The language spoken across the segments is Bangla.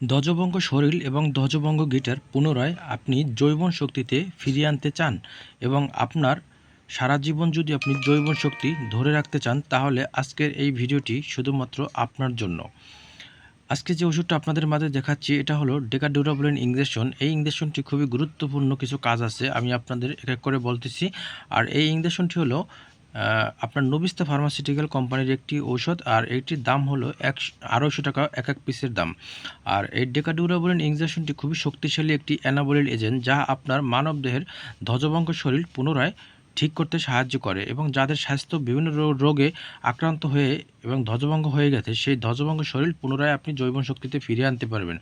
ধ্বজভঙ্গ শরীর এবং ধ্বজভঙ্গ গিটার পুনরায় আপনি জৈবন শক্তিতে ফিরিয়ে আনতে চান এবং আপনার সারা জীবন যদি আপনি জৈবন শক্তি ধরে রাখতে চান, তাহলে আজকের এই ভিডিওটি শুধুমাত্র আপনার জন্য। আজকে যে ওষুধটা আপনাদের মাঝে দেখাচ্ছি, এটা হলো ডেকা ডিউরাবলিন ইঞ্জেকশন এই ইঞ্জেকশনটি খুবই গুরুত্বপূর্ণ কিছু কাজ আছে, আমি আপনাদের এক এক করে বলতেছি। আর এই ইঞ্জেকশনটি হলো আপনার নবিস্তা ফার্মাসিউটিক্যাল কোম্পানির একটি ঔষধ, আর এইটির দাম হলো এক আড়াইশো টাকা এক এক পিসের দাম। আর এই ডেকাডিউরাবলিন ইঞ্জেকশনটি খুবই শক্তিশালী একটি অ্যানাবলিন এজেন্ট, যা আপনার মানবদেহের ধ্বজভঙ্গ শরীর পুনরায় ঠিক করতে সাহায্য করে এবং যাদের স্বাস্থ্য বিভিন্ন রোগে আক্রান্ত হয়ে এবং ধ্বজভঙ্গ হয়ে গেছে, সেই ধ্বজভঙ্গ শরীর পুনরায় আপনি জৈবন শক্তিতে ফিরিয়ে আনতে পারবেন।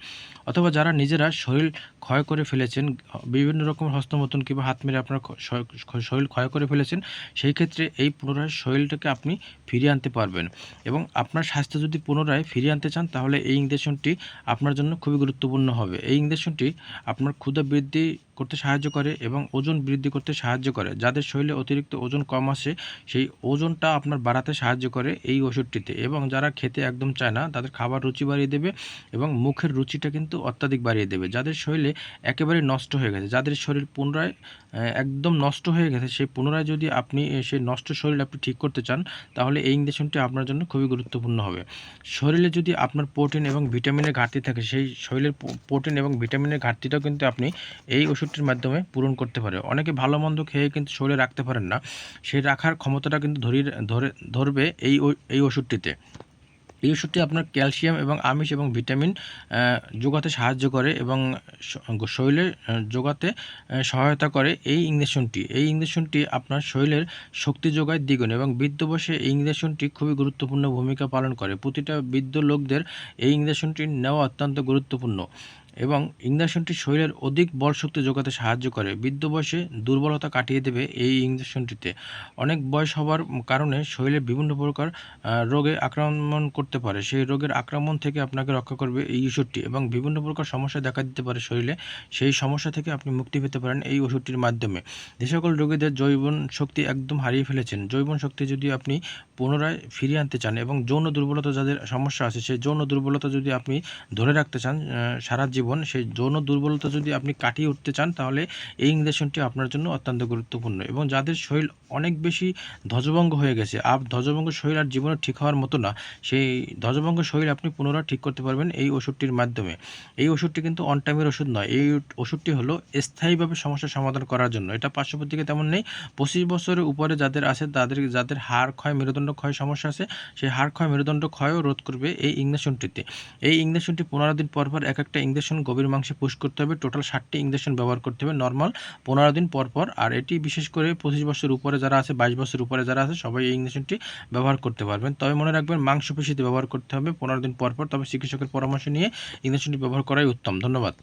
অথবা যারা নিজেরা শরীর ক্ষয় করে ফেলেছেন, বিভিন্ন রকম হস্তমতন কিংবা হাত মেরে আপনার শরীর ক্ষয় করে ফেলেছেন, সেই ক্ষেত্রে এই পুনরায় শরীরটাকে আপনি ফিরিয়ে আনতে পারবেন। এবং আপনার স্বাস্থ্য যদি পুনরায় ফিরিয়ে আনতে চান, তাহলে এই ইঞ্জেকশনটি আপনার জন্য খুবই গুরুত্বপূর্ণ হবে। এই ইঞ্জেকশনটি আপনার ক্ষুধা বৃদ্ধি করতে সাহায্য করে এবং ওজন বৃদ্ধি করতে সাহায্য করে। যাদের শরীরে অতিরিক্ত ওজন কম আসে, সেই ওজনটা আপনার বাড়াতে সাহায্য করে এই ওষুধটিতে। এবং যারা খেতে একদম চায় না, তাদের খাবার রুচি বাড়িয়ে দেবে এবং মুখের রুচিটা কিন্তু অত্যাধিক বাড়িয়ে দেবে। যাদের শরীরে একেবারে নষ্ট হয়ে গেছে, যাদের শরীর পুনরায় একদম নষ্ট হয়ে গেছে, সেই পুনরায় যদি আপনি সেই নষ্ট শরীর আপনি ঠিক করতে চান, তাহলে এই ইঞ্জেকশনটি আপনার জন্য খুবই গুরুত্বপূর্ণ হবে। শরীরে যদি আপনার প্রোটিন এবং ভিটামিনের ঘাটতি থাকে, সেই শরীরের প্রোটিন এবং ভিটামিনের ঘাটতিটাও কিন্তু আপনি এই ওষুধটির মাধ্যমে পূরণ করতে পারে অনেকে ভালো মন্দ খেয়ে কিন্তু শরীরে রাখতে পারেন না। সেই রাখার ক্ষমতাটা কিন্তু ধরিয়ে ধরে, ধরবে এই এই ওষুধটিতে। এই ওষুধটি আপনার ক্যালসিয়াম এবং আমিষ এবং ভিটামিন যোগাতে সাহায্য করে এবং শরীরে যোগাতে সহায়তা করে এই ইঞ্জেকশনটি। এই ইঞ্জেকশনটি আপনার শরীরের শক্তি যোগায় দ্বিগুণ এবং বৃদ্ধ বয়সে এই ইঞ্জেকশনটি খুবই গুরুত্বপূর্ণ ভূমিকা পালন করে। প্রতিটা বৃদ্ধ লোকদের এই ইঞ্জেকশনটি নেওয়া অত্যন্ত গুরুত্বপূর্ণ। এবং ইঞ্জেকশনটি শরীরের অধিক বল শক্তি যোগাতে সাহায্য করে। বৃদ্ধ বয়সে দুর্বলতা কাটিয়ে দেবে এই ইঞ্জেকশনটিতে অনেক বয়স হওয়ার কারণে শরীরে বিভিন্ন প্রকার রোগে আক্রমণ করতে পারে। সেই রোগের আক্রমণ থেকে আপনাকে রক্ষা করবে এই ওষুধটি এবং বিভিন্ন প্রকার সমস্যা দেখা দিতে পারে শরীরে। সেই সমস্যা থেকে আপনি মুক্তি পেতে পারেন এই ওষুধটির মাধ্যমে। যে সকল রোগীদের জৈবন শক্তি একদম হারিয়ে ফেলেছেন জৈবন শক্তি যদি আপনি পুনরায় ফিরিয়ে আনতে চান এবং যৌন দুর্বলতা যাদের সমস্যা আছে, সেই যৌন দুর্বলতা যদি আপনি ধরে রাখতে চান সারা জীবন সেই যৌন দুর্বলতা যদি আপনি কাটিয়ে উঠতে চান, তাহলে এই ইঞ্জেকশনটি আপনার জন্য অত্যন্ত গুরুত্বপূর্ণ। এবং যাদের শরীর অনেক বেশি ধ্বজভঙ্গ হয়ে গেছে আর ধ্বজভঙ্গ শরীর আর জীবনে ঠিক হওয়ার মতো না, সেই ধ্বজভঙ্গ শরীর আপনি পুনরায় ঠিক করতে পারবেন এই ওষুধটির মাধ্যমে। এই ওষুধটি কিন্তু অন টাইমের ওষুধ নয়, এই ওষুধটি হলো স্থায়ীভাবে সমস্যার সমাধান করার জন্য। এটা পার্শ্ববর্তীকে তেমন নেই, পঁচিশ বছরের উপরে যাদের আছে, তাদের, যাদের হাড় ক্ষয়, মেরুদণ্ড ক্ষয় সমস্যা আছে, সেই হাড় ক্ষয়, মেরুদণ্ড ক্ষয়ও রোধ করবে এই ইঞ্জেকশনটিতে এই ইঞ্জেকশনটি পনেরো দিন পর পর এক একটা ইঞ্জেকশন গভীর মাংসে পুশ করতে হবে। টোটাল ষাটটি ইঞ্জেকশন ব্যবহার করতে হবে। নর্মাল পনেরো দিন পর পর। আর এটি বিশেষ করে পঁচিশ বছর উপরে যারা আছে, বাইশ বছর উপরে যারা আছে, সবাই এই ইঞ্জেকশনটি ব্যবহার করতে পারবেন। তবে মনে রাখবেন, মাংসপেশিতে ব্যবহার করতে হবে পনেরো দিন পর পর। তবে চিকিৎসকের পরামর্শ নিয়ে ইঞ্জেকশনটি ব্যবহার করাই উত্তম। ধন্যবাদ।